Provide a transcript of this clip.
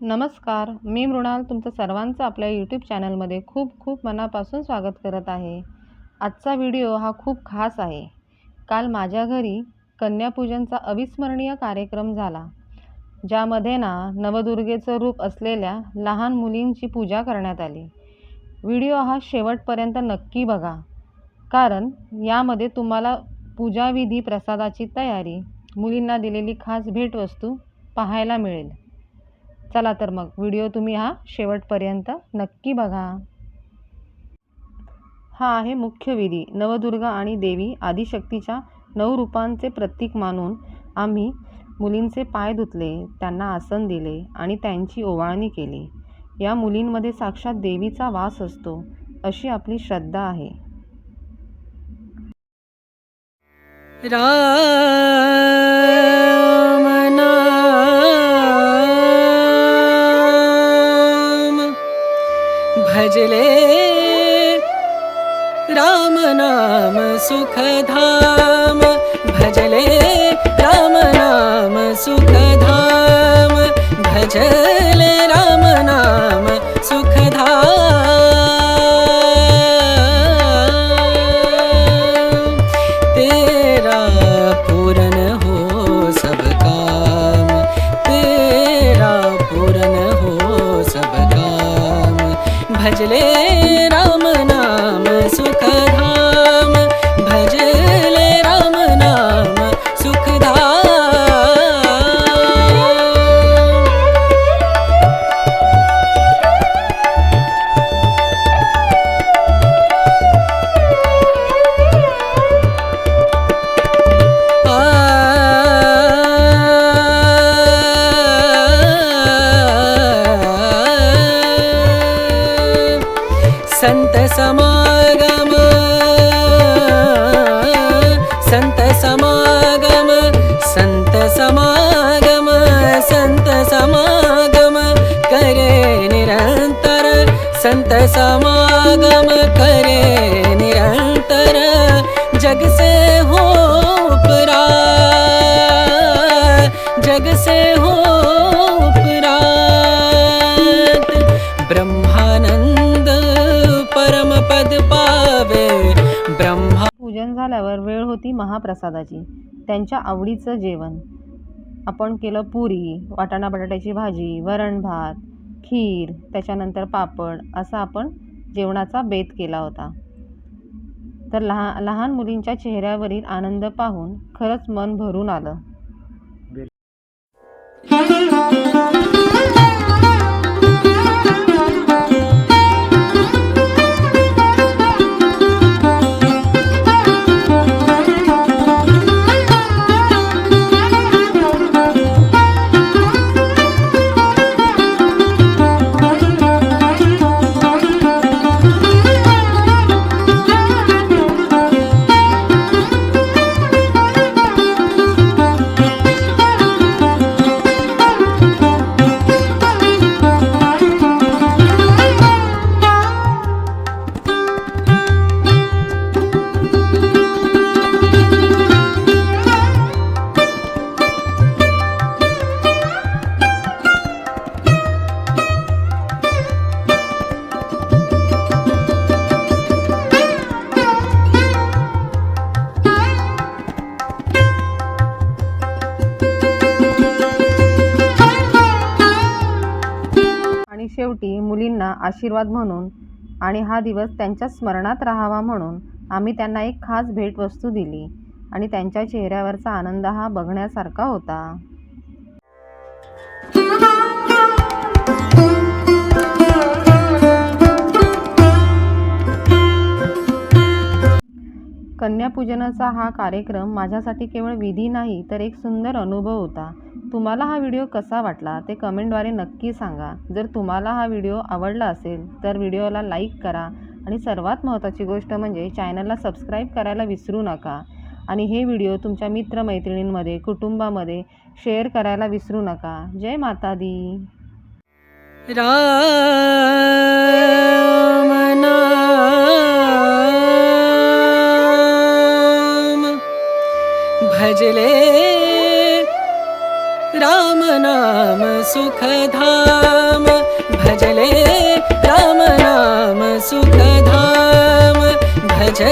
नमस्कार मी मृणाल तुमचं सर्वांचं आपल्या यूट्यूब चॅनलमध्ये खूप खूप मनापासून स्वागत करत आहे. आजचा व्हिडिओ हा खूप खास आहे. काल माझ्या घरी कन्यापूजनचा अविस्मरणीय कार्यक्रम झाला ज्यामध्ये ना नवदुर्गेचं रूप असलेल्या लहान मुलींची पूजा करण्यात आली. व्हिडिओ हा शेवटपर्यंत नक्की बघा कारण यामध्ये तुम्हाला पूजाविधी प्रसादाची तयारी मुलींना दिलेली खास भेटवस्तू पाहायला मिळेल. चला तर मग व्हिडिओ तुम्ही हा शेवटपर्यंत नक्की बघा. हा आहे मुख्य विधी. नवदुर्गा आणि देवी आदिशक्तीच्या नऊ रूपांचे प्रतीक मानून आम्ही मुलींचे पाय धुतले त्यांना आसन दिले आणि त्यांची ओवाळणी केली. या मुलींमध्ये साक्षात देवीचा वास असतो अशी आपली श्रद्धा आहे. रा राम सुखधाम। भजले राम नाम सुखधाम। भजले संत समागम संत समागम संत समागम संत समागम करे निरंतर संत समागम करे निरंतर जग से हो परा जग से झाल्यावर वेळ होती महाप्रसादाची. त्यांच्या आवडीचं जेवण. आपण केलं पुरी वाटाणा बटाट्याची भाजी वरण भात खीर त्याच्यानंतर पापड असा आपण जेवणाचा बेत केला होता. तर लहान लहान मुलींच्या चेहऱ्यावरील आनंद पाहून खरंच मन भरून आलं. आणि शेवटी मुलींना आशीर्वाद म्हणून आणि हा दिवस त्यांच्या स्मरणात राहावा म्हणून आम्ही त्यांना एक खास भेटवस्तू दिली. आणि त्यांच्या चेहऱ्यावरचा आनंद हा बघण्यासारखा होता. कन्यापूजनाचा हा कार्यक्रम माझ्यासाठी केवळ विधी नाही तर एक सुंदर अनुभव होता. तुम्हाला हा व्हिडिओ कसा वाटला ते कमेंटद्वारे नक्की सांगा. जर तुम्हाला हा व्हिडिओ आवडला असेल तर व्हिडिओला लाईक करा आणि सर्वात महत्त्वाची गोष्ट म्हणजे चॅनलला सबस्क्राईब करायला विसरू नका आणि हे व्हिडिओ तुमच्या मित्रमैत्रिणींमध्ये कुटुंबामध्ये शेअर करायला विसरू नका. जय माता दी राम नाम सुखधाम। भजले राम नाम सुखधाम। भज